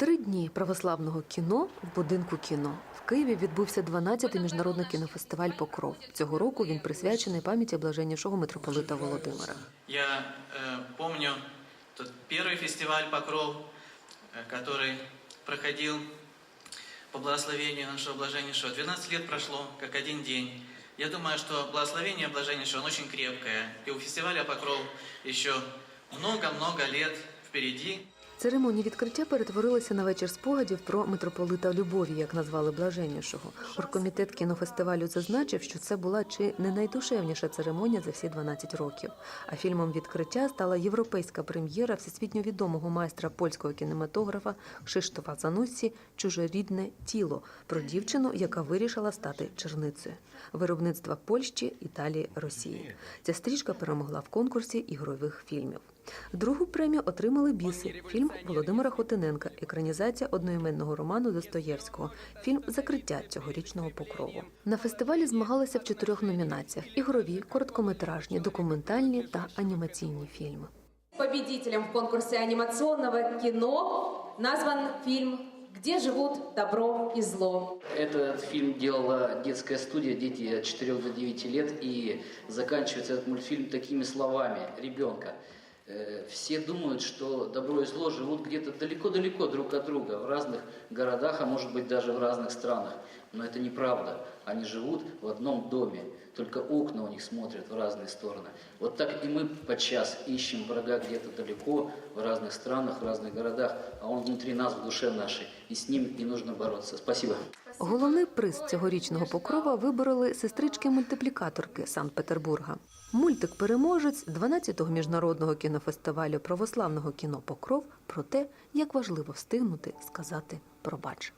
Три дні православного кіно в будинку кіно. В Києві відбувся 12-й міжнародний кінофестиваль Покров. Цього року він присвячений пам'яті блаженнішого митрополита Володимира. Я э, помню тот первый фестиваль «Покров», э, который проходил по благословению нашего Блаженнейшего. 12 лет прошло, как один день. Я думаю, что благословение Блаженнейшего, оно очень крепкое. И у фестиваля «Покров» еще много-много лет впереди. Церемонія відкриття перетворилася на вечір спогадів про митрополита Любові, як назвали блаженнішого. Оргкомітет кінофестивалю зазначив, що це була чи не найдушевніша церемонія за всі 12 років. А фільмом відкриття стала європейська прем'єра всесвітньо відомого майстра польського кінематографа Кшиштофа Зануссі Чужорідне тіло про дівчину, яка вирішила стати черницею. Виробництва Польщі, Італії, Росії. Ця стрічка перемогла в конкурсі ігрових фільмів. Другу премію отримали біси. Фільм Володимира Хотиненка, екранізація одноіменного роману Достоєвського. Фільм Закриття цьогорічного покрову. На фестивалі змагалися в чотирьох номінаціях: ігрові, короткометражні, документальні та анімаційні фільми. Победителем в конкурсе анимационного кино назван фильм «Где живут добро и зло». Этот фильм делала детская студия «Дети от 4 до 9 лет» и заканчивается этот мультфильм такими словами ребенка. Э, Все думают, что добро и зло живут где-то далеко-далеко друг от друга, в разных городах, а может быть даже в разных странах. Но это неправда. Они живут в одном доме, только окна у них смотрят в разные стороны. Вот так и мы подчас ищем врага где-то далеко, в разных странах, в разных городах, а он внутри нас, в душе нашей, и с ним и нужно бороться. Спасибо. Головний приз цьогорічного покрова вибороли сестрички-мультиплікаторки Санкт-Петербурга. Мультик переможець 12-го міжнародного кінофестивалю православного кіно Покров про те, як важливо встигнути сказати пробач.